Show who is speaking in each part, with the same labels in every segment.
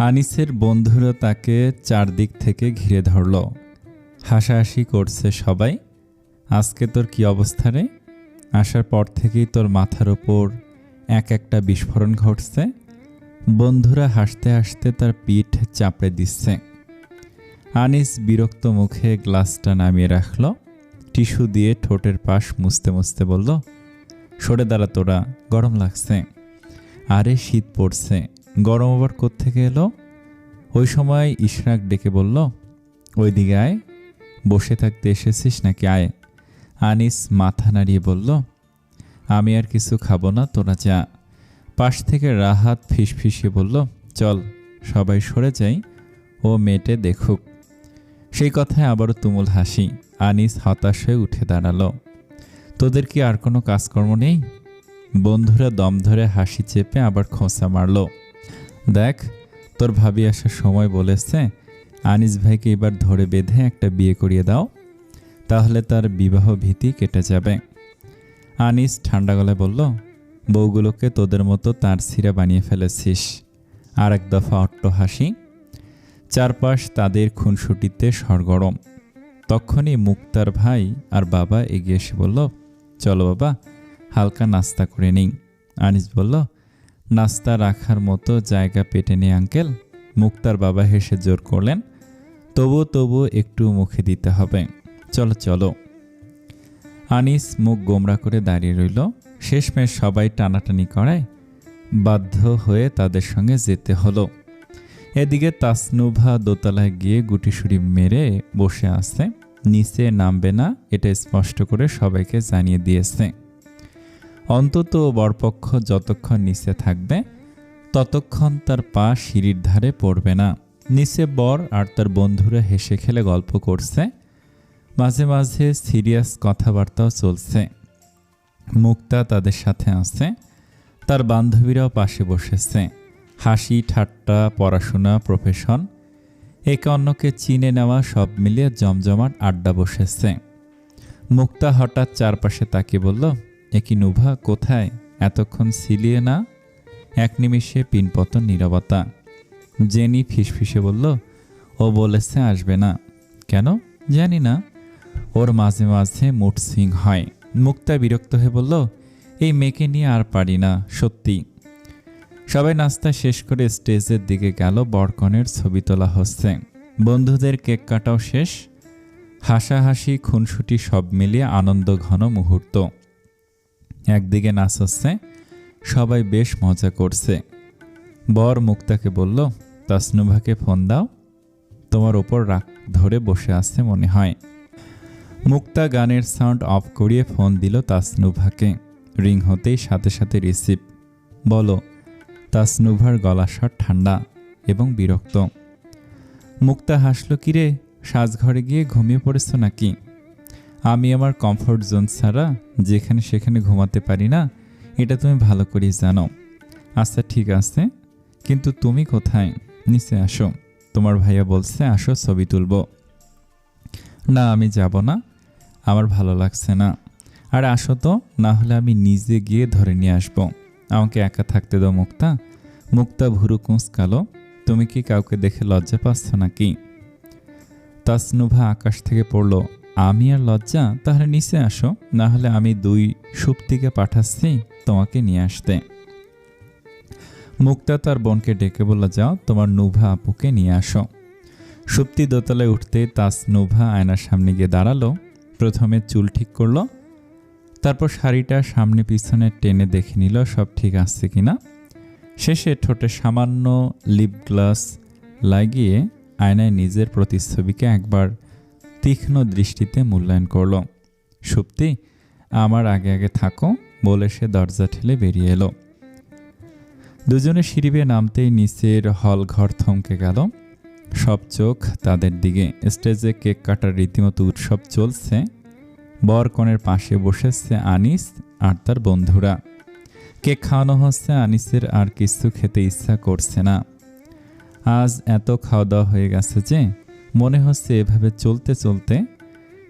Speaker 1: আনিসের বন্ধুরা তাকে চারদিক থেকে ঘিরে ধরল। হাসাহাসি করছে সবাই। আজকে তোর কি অবস্থা রে? আসার পর থেকেই তোর মাথার ওপর এক একটা বিস্ফোরণ ঘটছে। বন্ধুরা হাসতে হাসতে তার পিঠ চাপড়ে দিচ্ছে। আনিস বিরক্ত মুখে গ্লাসটা নামিয়ে রাখল। টিস্যু দিয়ে ঠোঁটের পাশ মুছতে মুছতে বলল, সরে দাঁড়া তোরা, গরম লাগছে। আরে শীত পড়ছে। গরম আবার কোত্থেকে এলো? ওই সময় ইশরাক ডেকে বলল ওই দিকে আয়, বসে থাকতে এসেছিস নাকি আয়? আনিস মাথা নাড়িয়ে বলল, আমি আর কিছু খাব না, তোরা যা। পাশ থেকে রাহাত ফিসফিসিয়ে বলল, চল, সবাই সরে যাই, ও মেটে দেখুক। সেই কথায় আবারও তুমুল হাসি, আনিস হতাশ হয়ে উঠে দাঁড়াল। তোদের কি আর কোনো কাজকর্ম নেই? বন্ধুরা দম ধরে হাসি চেপে আবার খোঁচা মারল। দেখ, তোর ভাবি আসার সময় বলেছে, আনিস ভাইকে এবার ধরে বেঁধে একটা বিয়ে করিয়ে দাও, তাহলে তার বিবাহ ভীতি কেটে যাবে। আনিস ঠান্ডা গলায় বলল, বউগুলোকে তোদের মতো তার সিরা বানিয়ে ফেলেছিস। আর এক দফা অট্ট হাসি, চারপাশ তাদের খুনসুটিতে সরগরম। তখনই মুক্তার ভাই আর বাবা এগিয়ে এসে বলল, চলো বাবা, হালকা নাস্তা করে নিই। আনিস বলল নাস্তা রাখার মতো জায়গা পেটে নেই আঙ্কেল। মুক্তার বাবা হেসে জোর করলেন তবু তবু একটু মুখে দিতে হবে। চলো চলো। আনিস মুখ গোমরা করে দাঁড়িয়ে রইল। শেষমেশ সবাই টানাটানি করায় বাধ্য হয়ে তাদের সঙ্গে যেতে হলো। এদিকে তাসনুভা দোতলায় গিয়ে গুটিসুরি মেরে বসে আছে। নিচে নামবে না, এটা স্পষ্ট করে সবাইকে জানিয়ে দিয়েছে। অন্তত বরপক্ষ যতক্ষণ নিচে থাকবে, ততক্ষণ তার পা সিঁড়ির ধারে পড়বে না। নিচে বর আর তার বন্ধুরা হেসে খেলে গল্প করছে। মাঝে মাঝে সিরিয়াস কথাবার্তাও চলছে। মুক্তা তাদের সাথে আছে। তার বান্ধবীরাও পাশে বসেছে। হাসি, ঠাট্টা, পড়াশোনা প্রফেশন একে অন্যকে চিনে নেওয়া সব মিলিয়ে জমজমাট আড্ডা বসেছে। মুক্তা হঠাৎ চারপাশে তাকিয়ে বলল একই নুভা, কোথায়? এতক্ষণ সিলিয়ে না? এক নিমিষে পিনপতন নীরবতা। জেনি ফিসফিসে বলল, ও বলেছে আসবে না। কেন? জানি না। ওর মাঝে মাঝে মুড সুইং হয়। মুক্তা বিরক্ত হয়ে বলল, এই মেয়েকে নিয়ে আর পারি না, সত্যি। সবাই নাস্তা শেষ করে স্টেজের দিকে গেল বরকনের ছবি তোলা হচ্ছে। বন্ধুদের কেক কাটাও শেষ। হাসাহাসি, খুনসুটি সব মিলিয়ে আনন্দ ঘন মুহূর্ত। একদিকে নাচ হচ্ছে, সবাই বেশ মজা করছে। বর মুক্তাকে বলল, তাসনুভাকে ফোন দাও, তোমার ওপর রাগ ধরে বসে আছে মনে হয়। মুক্তা গানের সাউন্ড অফ করিয়ে ফোন দিল তাসনুভাকে। রিং হতেই সাথে সাথে রিসিভ। বলো, তাসনুভার গলা স্বর ঠান্ডা এবং বিরক্ত। মুক্তা হাসল, কিরে, সাজঘরে গিয়ে ঘুমিয়ে পড়েছ নাকি? আমি আমার কমফোর্ট জোন ছাড়া যেখানে সেখানে ঘুমাতে পারি না, এটা তুমি ভালো করেই জানো। আচ্ছা ঠিক আছে। কিন্তু তুমি কোথায়? নিচে আসো। তোমার ভাইয়া বলছে, আসো, ছবি তুলব। না, আমি যাব না। আমার ভালো লাগছে না। আর আসো তো, না হলে আমি নিজে গিয়ে ধরে নিয়ে আসব। আমাকে একা থাকতে দাও, মুক্তা। মুক্তা, ভুরু কুঁচকালো তুমি কি কাউকে দেখে লজ্জা পাচ্ছ নাকি? তাসনুভা আকাশ থেকে পড়ল। আমি আর লজ্জা? তাহলে নিচে আসো। না হলে আমি দুই সুপ্তিকে পাঠাচ্ছি তোমাকে নিয়ে আসতে। মুক্তা তার বোনকে ডেকে বলল, যাও, তোমার নুভা আপুকে নিয়ে আসো। সুপ্তি দোতলায় উঠতে তাস নুভা আয়নার সামনে গিয়ে দাঁড়াল। প্রথমে চুল ঠিক করল, তারপর শাড়িটা সামনে পিছনে টেনে দেখে নিল, সব ঠিক আছে কিনা। শেষে ঠোঁটে সামান্য লিপ গ্লাস লাগিয়ে আয়নায় নিজের প্রতিচ্ছবিকে একবার তীক্ষ্ণ দৃষ্টিতে মূল্যায়ন করল। সুপ্তি, আমার আগে আগে থাকো, বলে সে দরজা ঠেলে বেরিয়ে এলো। দুজনে সিঁড়ি বেয়ে নামতেই নিচের হল ঘর থমকে গেল। সব চোখ তাদের দিকে। স্টেজে কেক কাটার রীতিমতো উৎসব চলছে। বর কনের পাশে বসেছে আনিস আর তার বন্ধুরা। কেক খাওয়ানো হচ্ছে আনিসের আর কিছু খেতে ইচ্ছা করছে না। আজ এত খাওয়া দাওয়া হয়ে গেছে যে মনে হচ্ছে এভাবে চলতে চলতে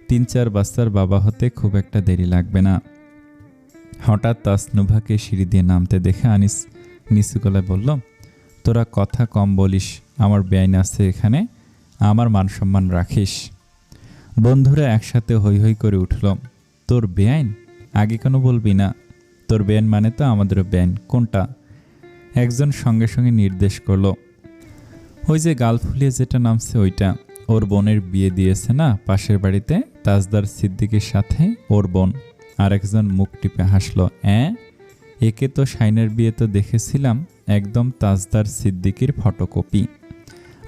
Speaker 1: তিন চার বাচ্চার বাবা হতে খুব একটা দেরি লাগবে না। হঠাৎ তাসনুভাকে সিঁড়ি দিয়ে নামতে দেখে আনিস নিচু গলায় বলল, তোরা কথা কম বলিস, আমার বেআইন আছে এখানে, আমার মান সম্মান রাখিস। বন্ধুরা একসাথে হৈ হৈ করে উঠল, তোর বেআইন? আগে কেন বলবি না। তোর বেআইন মানে তো আমাদেরও বেআইন, কোনটা? একজন সঙ্গে সঙ্গে নির্দেশ করল, ওই যে গাল ফুলিয়ে যেটা নামছে ওইটা। ওর বোনের বিয়ে দিয়েছে না পাশের বাড়িতে? তাজদার সিদ্দিকের সাথে ওর বোন। আর একজন মুখ টিপে হাসলো, অ্যাঁ? একে তো শাইনের বিয়ে তো দেখেছিলাম, একদম তাজদার সিদ্দিকির ফটোকপি।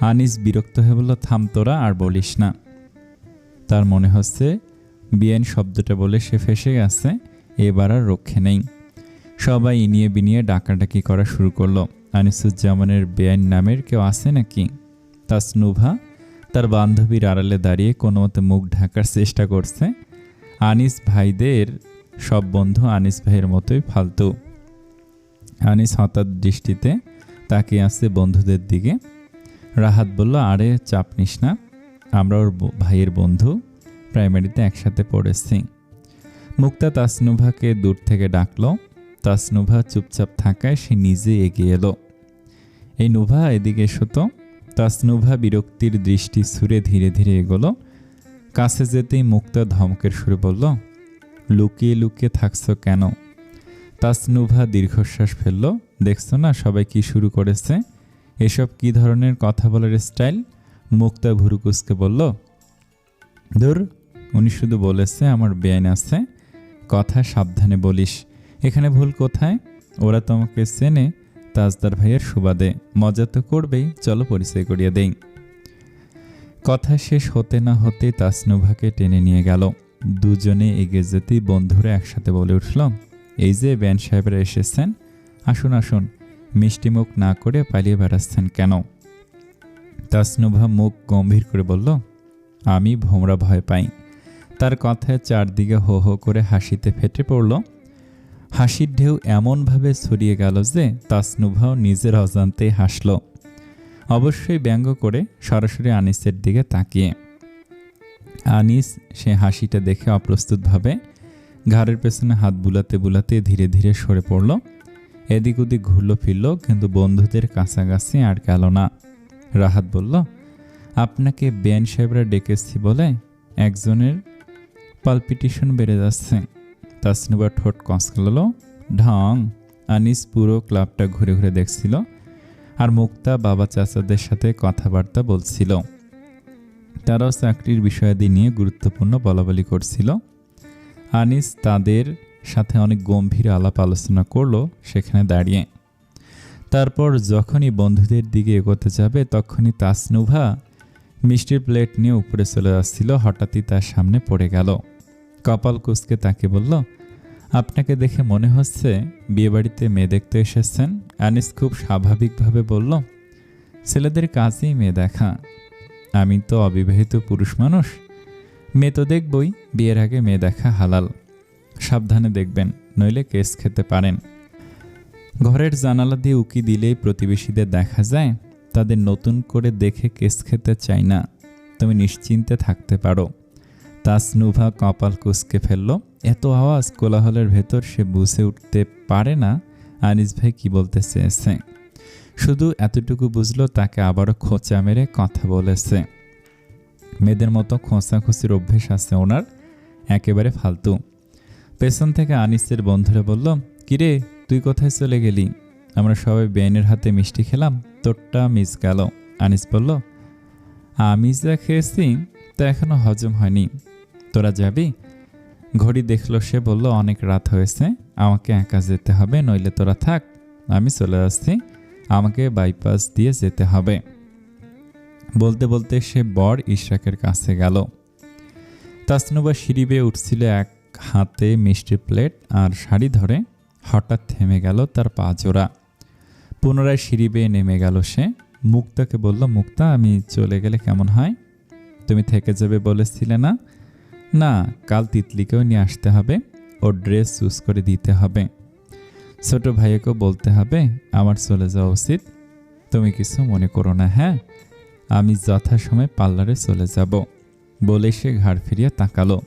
Speaker 1: আনিস বিরক্ত হয়ে বলল, থাম তোরা আর বলিস না। তার মনে হচ্ছে বিয়েন শব্দটা বলে সে ফেসে গেছে, এবার আর রক্ষে নেই। সবাই ইনিয়ে বিনিয়ে ডাকাডাকি করা শুরু করল। আনিসুজ্জামানের বেআইন নামের কেউ আছে নাকি? তাসনুভা তার বান্ধবীর আড়ালে দাঁড়িয়ে কোনো মতে মুখ ঢাকার চেষ্টা করছে। আনিস ভাইদের সব বন্ধু আনিস ভাইয়ের মতোই ফালতু। আনিস হঠাৎ দৃষ্টিতে তাকিয়ে আসছে বন্ধুদের দিকে। রাহাত বলল, আরে, চাপ নিস না। আমরা ওর ভাইয়ের বন্ধু। প্রাইমারিতে একসাথে পড়েছি। মুক্তা তাসনুভাকে দূর থেকে ডাকলো। তাসনুভা চুপচাপ থাকায় সে নিজে এগিয়ে এলো। এই নুভা, এদিকে এসো তো। তাসনুভা বিরক্তির দৃষ্টি সুরে ধীরে ধীরে এগোলো। কাছে যেতেই মুক্তা ধমকের সুরে বলল, লুকিয়ে লুকিয়ে থাকছো কেন? তাসনুভা দীর্ঘশ্বাস ফেলল, দেখছ না সবাই কি শুরু করেছে? এসব কি ধরনের কথা বলার স্টাইল? মুক্তা ভুরুকুসকে বলল, ধুর, উনি শুধু বলেছে আমার বেআইন আছে। কথা সাবধানে বলিস। এখানে ভুল কোথায়? ওরা তোমাকে চেনে তাজদার ভাইয়ের সুবাদে মজা তো করবেই, চলো পরিচয় করিয়ে দেই। কথা শেষ হতে না হতে তাসনুভাকে টেনে নিয়ে গেল। দুজনে এগিয়ে যেতেই বন্ধুরা একসাথে বলে উঠল, এই যে ব্যান সাহেবরা এসেছেন, আসুন আসুন মিষ্টিমুখ না করে পালিয়ে বেড়াচ্ছেন কেন? তাসনুভা মুখ গম্ভীর করে বলল, আমি ভোমরা ভয় পাই। তার কথায় চারদিকে হো হো করে হাসিতে ফেটে পড়ল। হাসির ঢেউ এমনভাবে ছড়িয়ে গেল যে তাসনুভাও নিজের অজান্তে হাসল। অবশ্যই ব্যঙ্গ করে সরাসরি আনিসের দিকে তাকিয়ে। আনিস সে হাসিটা দেখে অপ্রস্তুতভাবে ঘাড়ের পেছনে হাত বুলাতে বুলাতে ধীরে ধীরে সরে পড়ল। এদিক ওদিক ঘুরল ফিরল, কিন্তু বন্ধুদের কাছাকাছি আর গেল না। রাহাত বলল, আপনাকে বেন সাহেবরা ডেকেছি বলে একজনের পালপিটিশন বেড়ে যাচ্ছে। তাসনুবা ঠোঁট কঁচকাল, ঢং আনিস পুরো ক্লাবটা ঘুরে ঘুরে দেখছিল আর মুক্তা বাবা চাচাদের সাথে কথাবার্তা বলছিল। তারাও চাকরির বিষয়াদি নিয়ে গুরুত্বপূর্ণ বলাবলি করছিল। আনিস তাদের সাথে অনেক গম্ভীর আলাপ আলোচনা করল সেখানে দাঁড়িয়ে। তারপর যখনই বন্ধুদের দিকে এগোতে যাবে তখনই তাসনুভা মিষ্টির প্লেট নিয়ে উপরে চলে আসছিল, হঠাৎই তার সামনে পড়ে গেল। কপাল কুসকে তাকে বলল, আপনাকে দেখে মনে হচ্ছে বিয়েবাড়িতে মেয়ে দেখতে এসেছেন? আনিস খুব স্বাভাবিকভাবে বলল, ছেলেদের কাজেই মেয়ে দেখা। আমি তো অবিবাহিত পুরুষ মানুষ। মেয়ে তো দেখবই, বিয়ের আগে মেয়ে দেখা হালাল। সাবধানে দেখবেন, নইলে কেস খেতে পারেন। ঘরের জানালা দিয়ে উকি দিলেই প্রতিবেশীদের দেখা যায়, তাদের নতুন করে দেখে কেস খেতে চাই না। তুমি নিশ্চিন্তে থাকতে পারো। তাসনুভা কপাল কুসকে ফেলল। এত আওয়াজ কোলাহলের ভেতর সে বুঝে উঠতে পারে না। আনিস ভাই কি বলতে চেয়েছে? শুধু এতটুকু বুঝলো, তাকে আবারও খোঁচা মেরে কথা বলেছে। মেয়েদের মতো খোঁচাখুচির অভ্যেস আছে ওনার। একেবারে ফালতু। পেছন থেকে আনিসের বন্ধুরা বলল, কিরে, তুই কোথায় চলে গেলি? আমরা সবাই বেআইনের হাতে মিষ্টি খেলাম, তোরটা মিস গেল। আনিস বলল আমি যা খেয়েছি, তা এখনও হজম হয়নি। তোরা যাবি? ঘড়ি দেখল সে, বলল, অনেক রাত হয়েছে, আমাকে একা যেতে হবে, নইলে তোরা থাক, আমি চলে আসছি, আমাকে বাইপাস দিয়ে যেতে হবে। বলতে বলতে সে বর ইশরাকের কাছে গেল। তাসনুবা সিঁড়ি বেয়ে উঠছিল এক হাতে মিষ্টি প্লেট আর শাড়ি ধরে, হঠাৎ থেমে গেল তার পা জোড়া। পুনরায় সিঁড়ি বেয়ে নেমে গেল সে, মুক্তাকে বলল, মুক্তা, আমি চলে গেলে কেমন হয়? তুমি থেকে যাবে বলেছিলে না? না, কাল তিতলিকেও নিয়ে আসতে হবে। ওর ড্রেস চুজ করে দিতে হবে। ছোট ভাইয়াকেও বলতে হবে, আমার চলে যাওয়া উচিত। তুমি কিছু মনে করো না হ্যাঁ? আমি যথাসময়ে পার্লারে চলে যাব। বলে সে ঘাড় ফিরিয়ে তাকালো।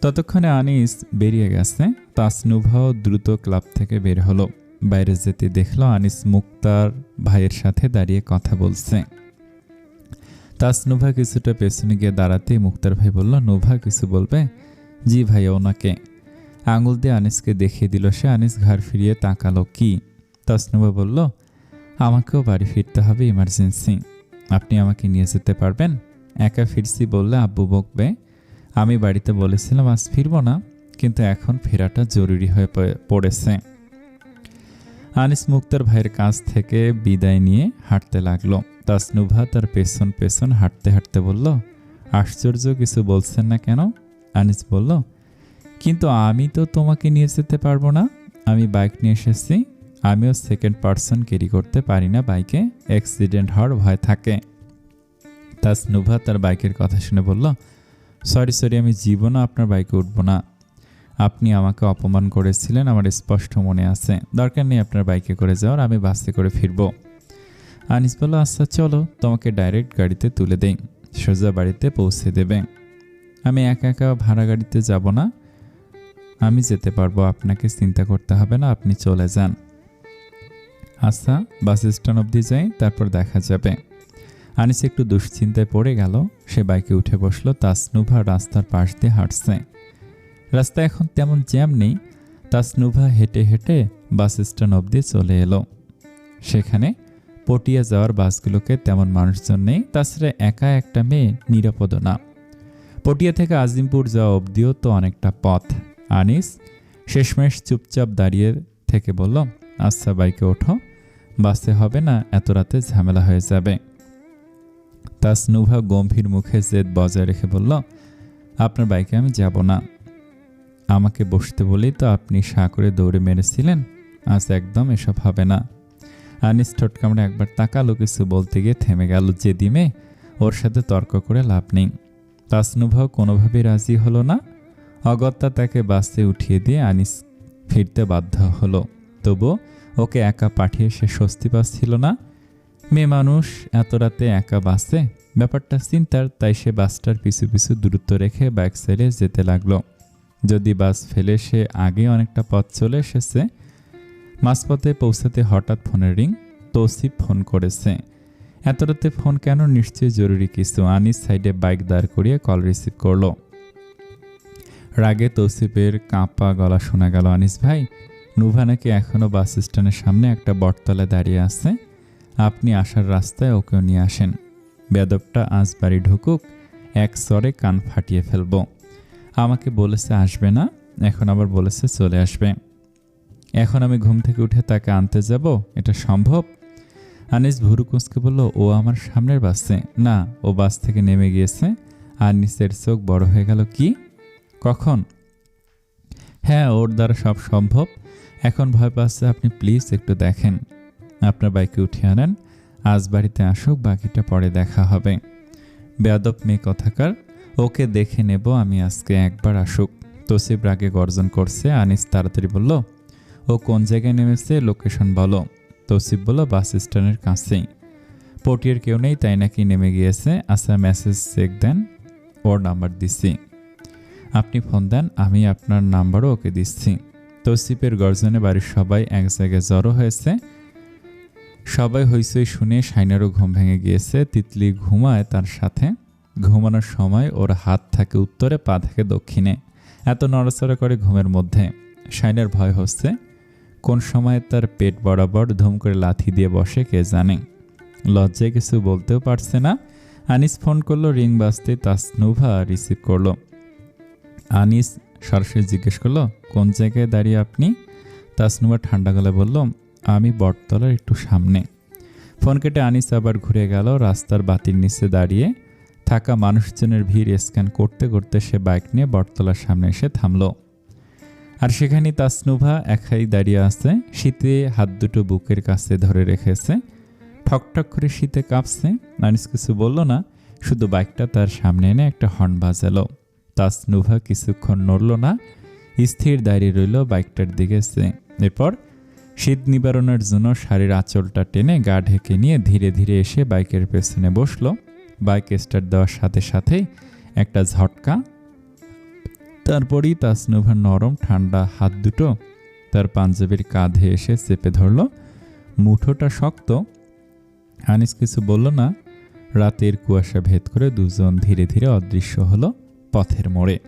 Speaker 1: ততক্ষণে আনিস বেরিয়ে গেছে। তাসনুভাও দ্রুত ক্লাব থেকে বের হলো। বাইরে যেতে দেখল আনিস মুক্তার ভাইয়ের সাথে দাঁড়িয়ে কথা বলছে। তাসনুভা কিছুটা পেছনে গিয়ে দাঁড়াতেই মুক্তার ভাই বলল, নোভা, কিছু বলবে? জি ভাইয়া ওনাকে। আঙুল দিয়ে আনিসকে দেখিয়ে দিল সে। আনিস ঘাড় ফিরিয়ে তাকালো। কি? তাসনুভা বলল, আমাকেও বাড়ি ফিরতে হবে, ইমার্জেন্সি। আপনি আমাকে নিয়ে যেতে পারবেন? একা ফিরছি বললে আব্বু বকবে। আমি বাড়িতে বলেছিলাম, আজ ফিরবো না। কিন্তু এখন ফেরাটা জরুরি হয়ে পড়েছে। আনিস মুক্তার ভাইয়ের কাছ থেকে বিদায় নিয়ে হাঁটতে লাগল। তাসনুভা তার পেছন পেছন হাঁটতে হাঁটতে বলল, আশ্চর্য, কিছু বলছেন না কেন? আনিস বলল, কিন্তু আমি তো তোমাকে নিয়ে যেতে পারব না। আমি বাইক নিয়ে এসেছি। আমিও সেকেন্ড পার্সন ক্যারি করতে পারি না বাইকে। অ্যাক্সিডেন্ট হওয়ার ভয় থাকে। তাসনুভা তার বাইকের কথা শুনে বলল সরি সরি আমি জীবনও আপনার বাইকে উঠবো না। আপনি আমাকে অপমান করেছিলেন, আমার স্পষ্ট মনে আছে। দরকার নেই আপনার বাইকে করে যাওয়ার, আমি বাসে করে ফিরব। আনিস বলল আচ্ছা চলো তোমাকে ডাইরেক্ট গাড়িতে তুলে দেই, সোজা বাড়িতে পৌঁছে দেবে। আমি একা একা ভাড়া গাড়িতে যাব না, আমি যেতে পারব, আপনাকে চিন্তা করতে হবে না, আপনি চলে যান। আচ্ছা বাস স্ট্যান্ড অবধি যাই, তারপর দেখা যাবে। আনিস একটু দুশ্চিন্তায় পড়ে গেল, সে বাইকে উঠে বসল, তাসনুভা রাস্তার পাশ দিয়ে হাঁটছে। রাস্তায় এখন তেমন জ্যাম নেই, তাসনুভা হেঁটে হেঁটে বাস স্ট্যান্ড অবধি চলে এলো। সেখানে পটিয়া যাওয়ার বাসগুলোকে তেমন মানুষজন নেই, তাছাড়া একা একটা মেয়ে নিরাপদ না। পটিয়া থেকে আজিমপুর যাওয়া অবধিও তো অনেকটা পথ। আনিস শেষমেশ চুপচাপ দাঁড়িয়ে থেকে বলল আচ্ছা বাইকে ওঠো, বাসে হবে না, এত রাতে ঝামেলা হয়ে যাবে। তাসনুভা গম্ভীর মুখে জেদ বজায় রেখে বলল, আপনার বাইকে আমি যাব না। আমাকে বসতে বলেই তো আপনি সা করে দৌড়ে মেরেছিলেন, আজ একদম এসব হবে না। আনিস ঠোঁট কামড়ে একবার তাকালো কিছু বলতে গিয়ে থেমে গেল যে দিমে। ওর সাথে তর্ক করে লাভ নেই। তাসনুভাও কোনোভাবেই রাজি হলো না। অগত্যা তাকে বাসে উঠিয়ে দিয়ে আনিস ফিরতে বাধ্য হলো। তবু ওকে একা পাঠিয়ে সে স্বস্তি পাচ্ছিল না। মেয়ে মানুষ এত রাতে একা বাসে? ব্যাপারটা চিন্তার, তাই সে বাসটার পিছু পিছু দূরত্ব রেখে বাইক সাইডে যেতে লাগল। যদি বাস ফেলে, সে আগে অনেকটা পথ চলে এসেছে। মাঝপথে পৌঁছাতে হঠাৎ ফোনের রিং তৌসিফ ফোন করেছে। এত রাতে ফোন কেন নিশ্চয়ই জরুরি কিছু? আনিস সাইডে বাইক দাঁড় করিয়ে কল রিসিভ করল। রাগে তৌসিফের কাঁপা গলা শোনা গেল, আনিস ভাই, নুভা নাকি এখনও বাস স্ট্যান্ডের সামনে একটা বটতলায় দাঁড়িয়ে আছে। আপনি আসার রাস্তায় ওকেও নিয়ে আসেন। বেদবটা আজ বাড়ি ঢুকুক, এক স্বরে কান ফাটিয়ে ফেলব। আমাকে বলেছে আসবে না, এখন আবার বলেছে চলে আসবে। এখন আমি ঘুম থেকে উঠে তাকে আনতে যাব, এটা সম্ভব? আনিস ভুরু কুঁচকে বলল, ও আমার সামনের বাসে। না, ও বাস থেকে নেমে গিয়েছে। আর নিচের চোখ বড় হয়ে গেল, কি? কখন? হ্যাঁ ওর দ্বারা সব সম্ভব। এখন ভয় পাচ্ছে, আপনি প্লিজ একটু দেখেন। আপনার বাইকে উঠিয়ে আনেন। আজ বাড়িতে আসুক, বাকিটা পরে দেখা হবে। বেয়াদব মেয়ে কথাকার। ওকে দেখে নেব, আমি আজকে একবার আসুক। তসিব রাগে গর্জন করছে। আনিস তাড়াতাড়ি বলল ও কোন জায়গায় নেমেছে? লোকেশন বলো তসিব বলল, বাস স্ট্যান্ডের কাছেই। পটিয়ার কেউ নেই, তাই নাকি নেমে গিয়েছে। আচ্ছা মেসেজ চেক দেন। ওর নাম্বার দিচ্ছি। আপনি ফোন দেন, আমি আপনার নাম্বারও ওকে দিচ্ছি। তসিফের গর্জনে বাড়ির সবাই এক জায়গায় জড়ো হয়েছে। সবাই হইচই শুনে সাইনারও ঘুম ভেঙে গিয়েছে। তিতলি ঘুমায় তার সাথে। ঘুমানোর সময় ওর হাত থাকে উত্তরে, পা থাকে দক্ষিণে। এত নড়াচড়া করে ঘুমের মধ্যে। সাইনার ভয় হচ্ছে। কোন সময় তার পেট বরাবর ধুম করে লাথি দিয়ে বসে কে জানে। লজ্জায় কিছু বলতেও পারছে না। আনিস ফোন করল, রিং বাজতে তাসনুভা রিসিভ করল। আনিস সরাসরি জিজ্ঞেস করল, কোন জায়গায় দাঁড়িয়ে আপনি? তাসনুভা ঠান্ডা গলায় বলল, আমি বটতলার একটু সামনে। ফোন কেটে আনিস আবার ঘুরে গেল রাস্তার বাতির নিচে দাঁড়িয়ে। থাকা মানুষজনের ভিড় স্ক্যান করতে করতে সে বাইক নিয়ে বটতলার সামনে এসে থামলো। আর সেখানে তাসনুভা একাই দাঁড়িয়ে আছে। শীতে হাত দুটো বুকের কাছে ধরে রেখেছে। ঠকঠক করে শীতে কাঁপছে। নানিস কিছু বলল না। শুধু বাইকটা তার সামনে এনে একটা হর্ন বাজালো। তাসনুভা কিছুক্ষণ নড়ল না। স্থির দাঁড়িয়ে রইল বাইকটার দিকে এরপর শীত নিবারণের জন্য শাড়ির আঁচলটা টেনে গা ঢেকে নিয়ে ধীরে ধীরে এসে বাইকের পেছনে বসল। বাইক স্টার্ট দেওয়ার সাথে সাথেই একটা ঝটকা তারপরই তাসনুভার নরম, ঠান্ডা হাত দুটো তার পাঞ্জাবির কাঁধে এসে চেপে ধরল। মুঠোটা শক্ত। আনিস কিছু বলল না। রাতের কুয়াশা ভেদ করে দুজন ধীরে ধীরে অদৃশ্য হলো পথের মোড়ে।